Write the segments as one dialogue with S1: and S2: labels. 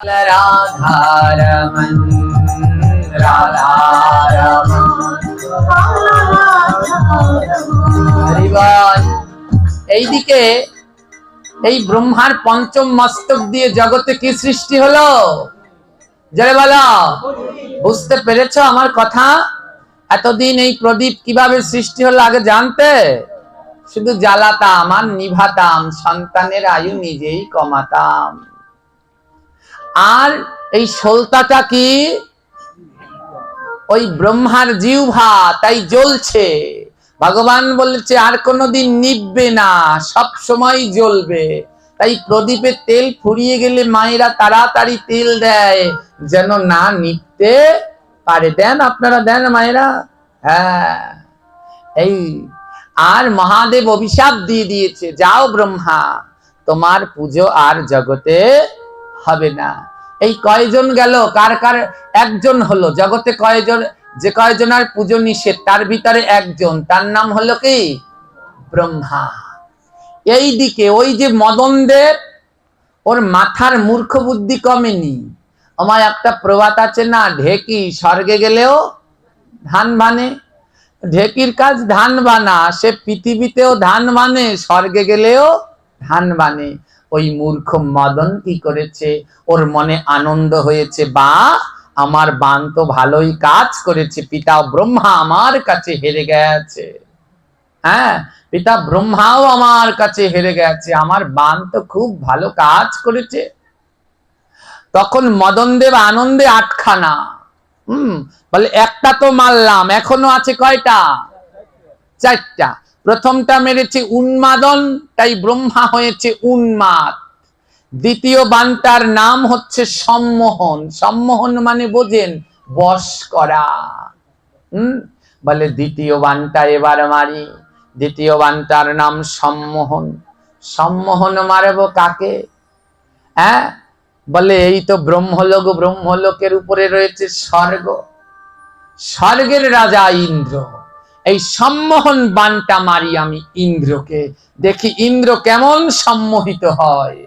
S1: রাধারমন এইদিকে এই ব্রহ্মার পঞ্চম মস্তক দিয়ে জগতে কি সৃষ্টি হলো? জয় বলো, বুঝতে পেরেছ আমার কথা? এতদিন এই প্রদীপ কীভাবে সৃষ্টি হলো আগে জানতে? শুধু জ্বালাতাম আর নিভাতাম, সন্তানের আয়ু নিজেই কমাতাম। আর এই সলতাটা কি? ওই ব্রহ্মার জিহ্বা, তাই জ্বলছে। ভগবান বলেছে, আর কোনোদিন নিববে না, সব সময় জ্বলবে। তাই প্রদীপে তেল ফুরিয়ে গেলে মায়েরা তাড়াতাড়ি তেল দেয়, যেন না নিতে পারে। দেন আপনারা, দেন মায়েরা। হ্যাঁ। এই, আর মহাদেব অভিশাপ দিয়ে দিয়েছে, যাও ব্রহ্মা, তোমার পুজো আর জগতে হবে না। এই কয়জন গেল? কার কার একজন হলো? জগতে কয়জন, যে কয়জনের পুজো নিষেধ, তার ভিতরে একজন। তার নাম হলো কি? ব্রহ্মা। এই দিকে ওই যে মদনদের ওর মাথার মূর্খ বুদ্ধি কমেনি। আমার একটা প্রবাদ আছে না, ঢেকি, স্বর্গে গেলেও ধান বানে। ঢেকির কাজ ধান বানা, সে পৃথিবীতেও ধান বানে, স্বর্গে গেলেও ধান বানে। ওই মূর্খ মদন কি করেছে? ওর মনে আনন্দ হয়েছে, বা, আমার বান তো ভালোই কাজ করেছে, পিতা ব্রহ্মা আমার কাছে হেরে গেছে। হ্যাঁ পিতা ব্রহ্মাও আমার কাছে হেরে গেছে, আমার বান তো খুব ভালো কাজ করেছে। তখন মদন দেব আনন্দে আটখানা, হম, বলে, একটা তো মারলাম, এখনও আছে কয়টা? চারটা। প্রথমটা মেরেছে উন্মাদন, তাই ব্রহ্মা হয়েছে উন্মাদ। দ্বিতীয় বানটার নাম হচ্ছে সম্মোহন। সম্মোহন মানে বোঝেন, বশ করা। বলে দ্বিতীয় বানটা এবার মারি। দ্বিতীয় বানটার নাম সম্মোহন। সম্মোহন মারবো কাকে? হ্যাঁ? বলে এই তো ব্রহ্মলোক, ব্রহ্মলোকের উপরে রয়েছে স্বর্গ। স্বর্গের রাজা ইন্দ্র। এই সম্মোহন বানটা মারি আমি ইন্দ্রকে। দেখি ইন্দ্র কেমন সম্মোহিত হয়।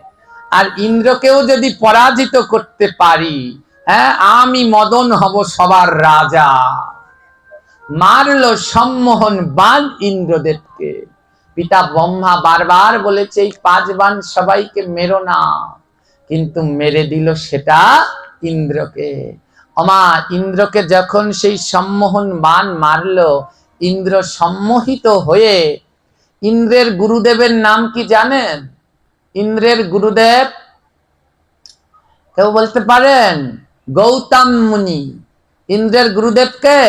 S1: আর ইন্দ্রকেও যদি পরাজিত করতে পারি হ্যাঁ আমি মদন হব সবার রাজা। মারলো সম্মোহন বান ইন্দ্রদেবকে। পিতা ব্রহ্মা বারবার বলেছে, এই পাঁচ বান সবাইকে মেরো না। কিন্তু মেরে দিল সেটা ইন্দ্রকে। অমা, ইন্দ্রকে যখন সেই সম্মোহন বান মারলো ইন্দ্র সম্মোহিত হয়ে, ইন্দ্রের গুরুদেবের নাম কি জানেন? ইন্দ্রের গুরুদেব কেউ বলতে পারেন? গৌতম মুনি। ইন্দ্রের গুরুদেবকে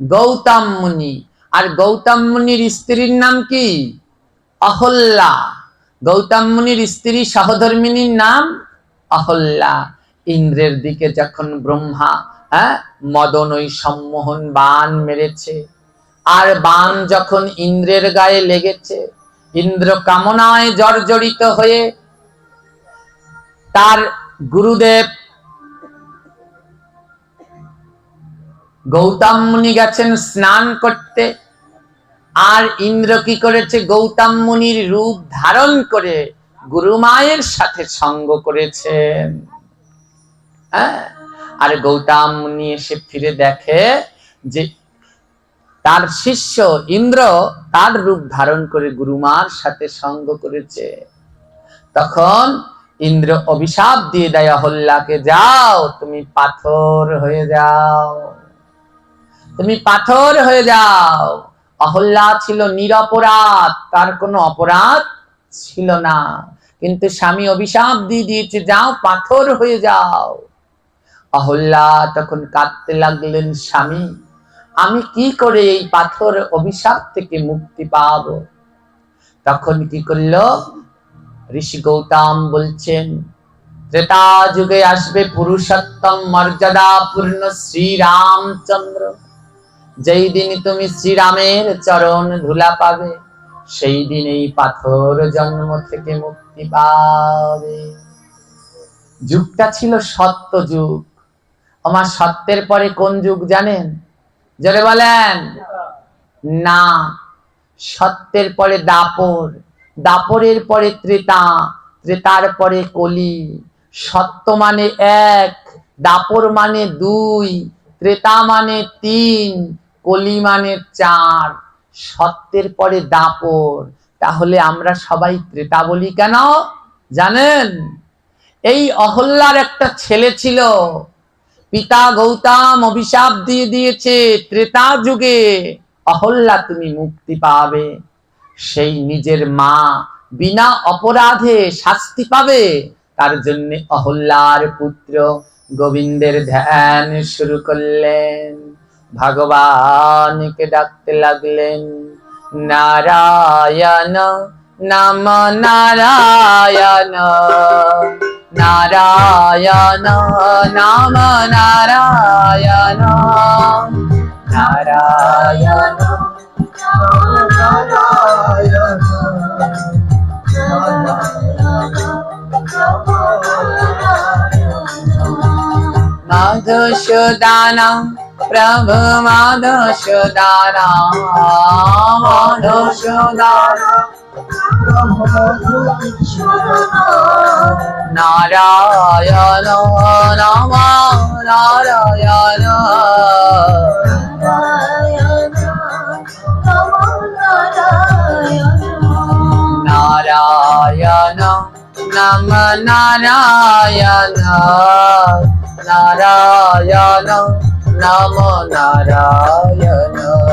S1: গৌতম মুনি। আর গৌতম মুনির স্ত্রীর নাম কি? অহল্যা গৌতম মুনির স্ত্রী সহধর্মিনীর নাম অহল্যা ইন্দ্রের দিকে যখন ব্রহ্মা হ্যাঁ মদন ওই সম্মোহন বান মেরেছে আর বান যখন ইন্দ্রের গায়ে লেগেছে, ইন্দ্র কামনায় জর্জরিত হয়ে তার গুরুদেব গৌতম মুনি গেছেন স্নান করতে। আর ইন্দ্র কি করেছে? গৌতম মুনির রূপ ধারণ করে গুরুমায়ের সাথে সঙ্গ করেছেন। হ্যাঁ? আর গৌতম মুনি এসে ফিরে দেখে যে তার শিষ্য ইন্দ্র তার রূপ ধারণ করে গুরুমার সাথে সঙ্গ করেছে। তখন ইন্দ্র অভিশাপ দিয়ে দেয় হল্লাকে, যাও, তুমি পাথর হয়ে যাও। তুমি পাথর হয়ে যাও। অহল্লা ছিল নিরপরাধ, তার কোনো অপরাধ ছিল না। কিন্তু স্বামী অভিশাপ দিয়ে দিয়েছে, যাও, পাথর হয়ে যাও। অহল্লা তখন কাঁদতে লাগলেন স্বামী। আমি কি করে এই পাথর অভিশাপ থেকে মুক্তি পাব? তখন কি করল? ঋষি গৌতম বলছেন, ত্রেতা যুগে আসবে পুরুষোত্তম মর্যাদা পূর্ণ শ্রীরামচন্দ্র। যেই দিন তুমি শ্রীরামের চরণ ধুলা পাবে, সেই দিন এই পাথর জন্ম থেকে মুক্তি পাবে। যুগটা ছিল সত্য যুগ। আমার সত্যের পরে কোন যুগ জানেন? জোরে বলেন। না, সত্যের পরে দাপর, দাপরের পরে ত্রেতা, ত্রেতার পরে কলি। সত্য মানে এক, দাপর মানে দুই, ত্রেতা মানে তিন, কলি মানে চার। সত্যের পরে দাপর, তাহলে আমরা সবাই ত্রেতা বলি কেন? জানেন? এই অহল্যার একটা ছেলে ছিল পিতা গৌতম অভিশাপ দিয়ে দিয়েছে, ত্রেতা যুগে অহল্যা তুমি মুক্তি পাবে। সেই নিজের মা বিনা অপরাধে শাস্তি পাবে, তার জন্য অহল্যার পুত্র গোবিন্দের ধ্যান শুরু করলেন। ভগবানকে ডাকতে লাগলেন, নারায়ণ, নাম নারায়ণ। নারায়ণ নাম নারায়ণ নারায়ণ মাধুসূদানা প্রভু মাধুসূদানা মাধুসূদানা নারায়ণ নম নারায়ণ নারায়ণ নম নারায়ণ নারায়ণ নম নারায়ণ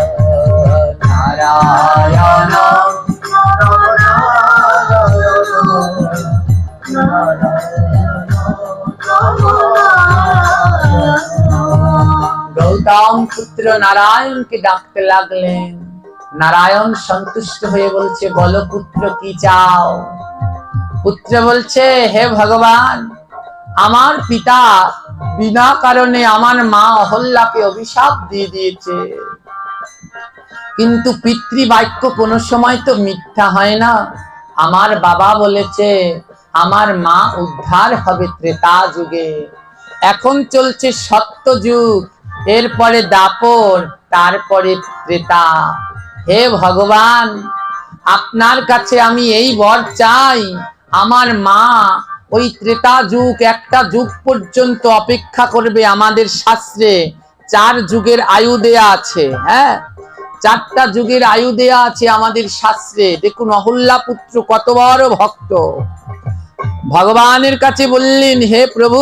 S1: পুত্র নারায়ণকে ডাকতে লাগলেন। নারায়ণ সন্তুষ্ট হয়ে বলছে, বলো পুত্র, কি চাও? পুত্র বলছে, হে ভগবান, আমার পিতা বিনা কারণে আমার মা অহল্যাকে অভিশাপ দিয়ে দিয়েছে। কিন্তু পিতৃবাক্য কোনো সময় তো মিথ্যা হয় না। আমার বাবা বলেছে, আমার মা উদ্ধার হবে ত্রেতা যুগে। এখন চলছে সত্য যুগ এরপরে দাপর, তারপরে ত্রেতা। হে ভগবান, আপনার কাছে আমি এই বর চাই। আমার মা ওই ত্রেতা যুগ, একটা যুগ পর্যন্ত অপেক্ষা করবে আমাদের শাস্ত্রে। চার যুগের আয়ু দেয়া আছে হ্যাঁ? চারটা যুগের আয়ু দেয়া আছে আমাদের শাস্ত্রে। দেখুন, অহল্যা পুত্র কত বড় ভক্ত। ভগবানের কাছে বললেন, হে প্রভু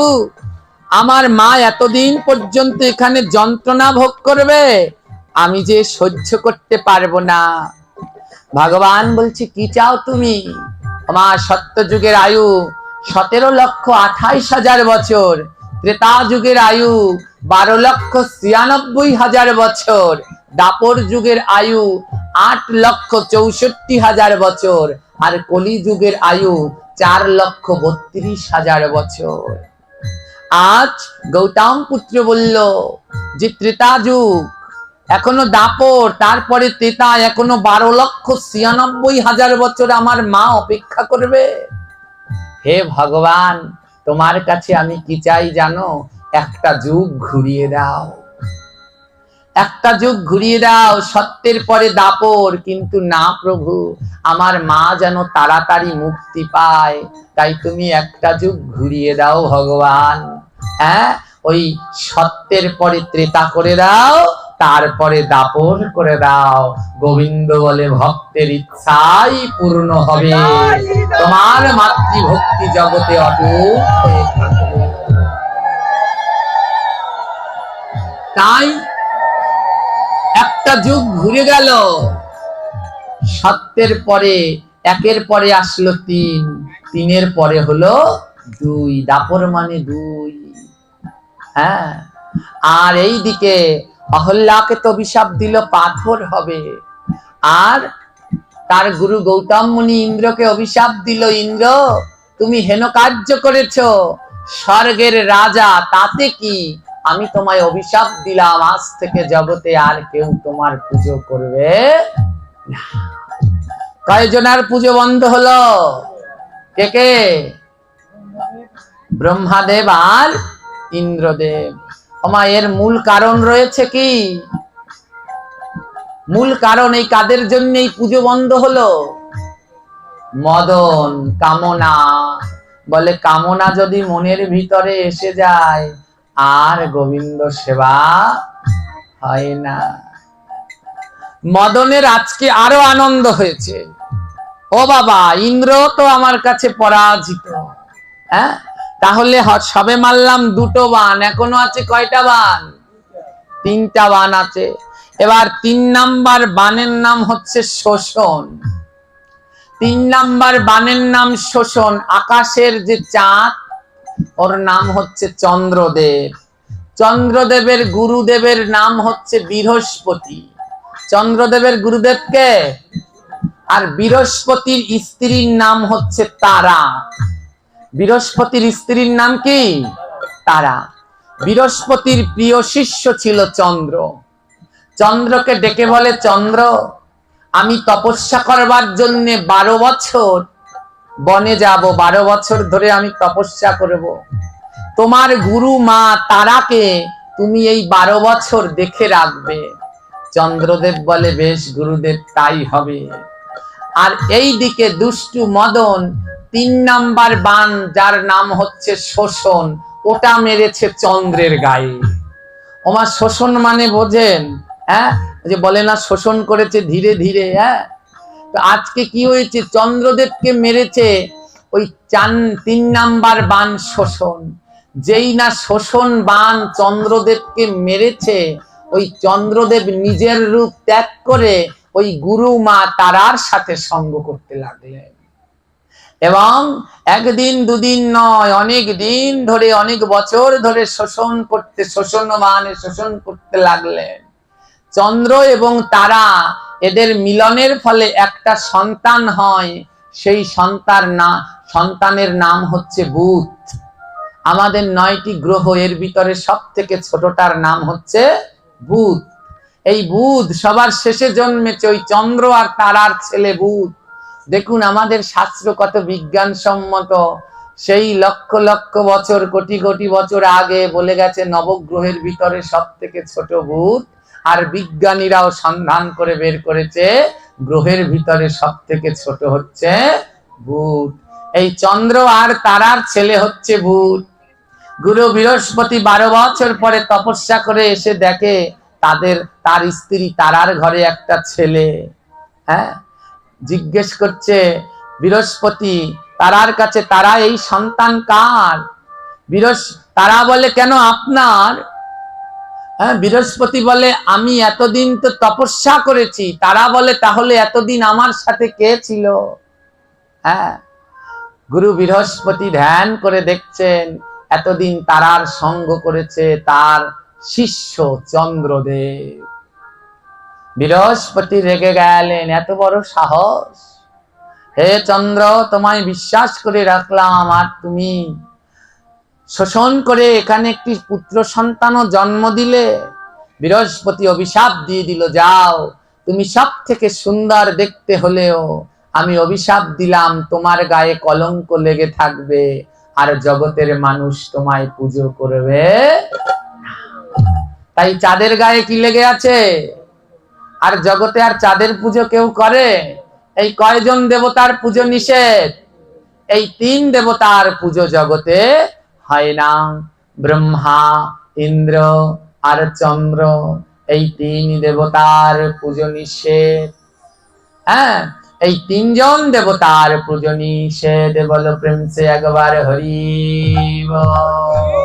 S1: আমার মা এতদিন পর্যন্ত এখানে যন্ত্রণা ভোগ করবে, আমি যে সহ্য করতে পারব না। ভগবান বলছে, কি চাও তুমি? আমার সত্য যুগের আয়ু সতেরো লক্ষ আঠাইশ হাজার বছর। ত্রেতা যুগের আয়ু বারো লক্ষ ছিয়ানব্বই হাজার বছর। দাপর যুগের আয়ু আট লক্ষ চৌষট্টি হাজার বছর। আর কলি যুগের আয়ু চার লক্ষ বত্রিশ হাজার বছর। আজ গৌতম পুত্র বলল, যে ত্রেতা যুগ, এখনও দাপর তারপরে ত্রেতা এখনও বারো লক্ষ ছিয়ানব্বই হাজার বছর আমার মা অপেক্ষা করবে। হে ভগবান, তোমার কাছে আমি কি চাই জানো? একটা যুগ ঘুরিয়ে দাও। একটা যুগ ঘুরিয়ে দাও, সত্যের পরে দাপর। কিন্তু না প্রভু, আমার মা যেন তাড়াতাড়ি মুক্তি পায়। তাই তুমি একটা যুগ ঘুরিয়ে দাও ভগবান। হ্যাঁ? ওই সত্যের পরে ত্রেতা করে দাও, তারপরে দাপর করে দাও। গোবিন্দ বলে ভক্তের ইচ্ছাই পূর্ণ হবে। তোমার মাতৃভক্তি জগতে অটুট তাই একটা যুগ ঘুরে গেল। সত্যের পরে, একের পরে আসলো তিন, তিনের পরে হলো দুই, দাপর মানে দুই। হ্যাঁ আর এই দিকে অহল্যাকে তো অভিশাপ দিল, পাথর হবে। আর তার গুরু গৌতম মুনি ইন্দ্রকে অভিশাপ দিল, ইন্দ্র, তুমি হেন কার্য করেছ। স্বর্গের রাজা, তাতে কি আমি তোমায় অভিশাপ দিলাম, আজ থেকে জগতে আর কেউ তোমার পুজো করবে না। কয়জনার পুজো বন্ধ হলো? কে কে? ব্রহ্মাদেব আর ইন্দ্রদেব। ওমা, এর মূল কারণ রয়েছে কি? মূল কারণ এই কাদের জন্য এই পুজো বন্ধ হলো? মদন, কামনা। বলে, কামনা যদি মনের ভিতরে এসে যায় আর গোবিন্দ সেবা হয় না। মদনের আজকে আরও আনন্দ হয়েছে। ও বাবা, ইন্দ্র তো আমার কাছে পরাজিত। হ্যাঁ? তাহলে সবে মারলাম দুটো বান। এখনও আছে কয়টা বান? তিনটা বান আছে। এবার তিন নাম্বার বানের নাম হচ্ছে শোষণ। তিন নাম্বার বানের নাম শোষণ। আকাশের যে চাঁদ ওর নাম হচ্ছে চন্দ্রদেব। চন্দ্রদেবের গুরুদেবের নাম হচ্ছে বৃহস্পতি। চন্দ্রদেবের গুরুদেবকে আর বৃহস্পতির স্ত্রীর নাম হচ্ছে তারা। বৃহস্পতির স্ত্রীর নাম কি? তারা। বৃহস্পতির প্রিয় শিষ্য ছিল চন্দ্র। চন্দ্রকে ডেকে বলে, চন্দ্র, আমি তপস্যা করবার জন্য বারো বছর বনে যাব, বারো বছর ধরে আমি তপস্যা করব। তোমার গুরু মা তারাকে তুমি এই বারো বছর দেখে রাখবে। চন্দ্রদেব বলে, বেশ গুরুদেব, তাই হবে। আর এই দিকে দুষ্টু মদন, তিন নাম্বার বান, যার নাম হচ্ছে শোষণ, ওটা মেরেছে চন্দ্রের গায়ে। ওমা, শোষণ মানে বোঝেন হ্যাঁ? যে বলে না, শোষণ করেছে ধীরে ধীরে হ্যাঁ? আজকে কি হয়েছে? চন্দ্রদেবকে মেরেছে ওই চান, তিন নাম্বার বান শোষণ। যেই না শোষণ বান চন্দ্রদেবকে মেরেছে, ওই চন্দ্রদেব নিজের রূপ ত্যাগ করে ওই গুরু মা তারার সাথে সঙ্গ করতে লাগলেন। এবং একদিন, দুদিন নয়, অনেক দিন ধরে, অনেক বছর ধরে শোষণ করতে, শোষণ মানে শোষণ করতে লাগলেন। চন্দ্র এবং তারা এদের মিলনের ফলে একটা সন্তান হয়। সেই সন্তান না, সন্তানের নাম হচ্ছে বুধ আমাদের নয়টি গ্রহ এর ভিতরে সব থেকে ছোটটার নাম হচ্ছে বুধ এই বুধ সবার শেষে জন্মেছে ওই চন্দ্র আর তারার ছেলে বুধ দেখুন আমাদের শাস্ত্র কত বিজ্ঞানসম্মত। সেই লক্ষ লক্ষ বছর, কোটি কোটি বছর আগে বলে গেছে নবগ্রহের ভিতরে সব থেকে ছোট বুধ আর বিজ্ঞানীরাও সন্ধান করে বের করেছে, গ্রহের ভিতরে সব থেকে ছোট হচ্ছে বুধ। এই চন্দ্র আর তারার ছেলে হচ্ছে বুধ। গুরু বৃহস্পতি বারো বছর পরে তপস্যা করে এসে দেখে তাদের, তার স্ত্রী তারার ঘরে একটা ছেলে। হ্যাঁ? জিজ্ঞেস করছে, বৃহস্পতি, তারার কাছে তারা এই সন্তান কার? বৃহস, তারা বলে, কেন আপনার? হ্যাঁ বৃহস্পতি বলে, আমি এতদিন তো তপস্যা করেছি। তারা বলে, তাহলে এতদিন আমার সাথে কে ছিল? হ্যাঁ গুরু বৃহস্পতি ধ্যান করে দেখছেন, এতদিন তারার সঙ্গ করেছে তার শিষ্য চন্দ্রদেব। বৃহস্পতি রেগে গেলেন, এত বড় সাহস? হে চন্দ্র, তোমায় বিশ্বাস করে রাখলাম, আর তুমি শোষণ করে এখানে একটি পুত্র সন্তানও জন্ম দিলে, বৃহস্পতি অভিশাপ দিয়ে দিল, যাও, তুমি সব থেকে সুন্দর দেখতে হলেও আমি অভিশাপ দিলাম, তোমার গায়ে কলঙ্ক লেগে থাকবে, আর জগতের মানুষ তোমায় পুজো করবে। তাই চাঁদের গায়ে কি লেগে আছে? আর জগতে আর চাঁদের পুজো কেউ করে? এই কয়জন দেবতার পুজো নিষেধ? এই তিন দেবতার পুজো জগতে হয় না ব্রহ্মা, ইন্দ্র আর চন্দ্র এই তিন দেবতার পুজো নিষেধ হ্যাঁ এই তিনজন দেবতার পুজো নিষেধ বলো প্রেম সে একবার হরি বল।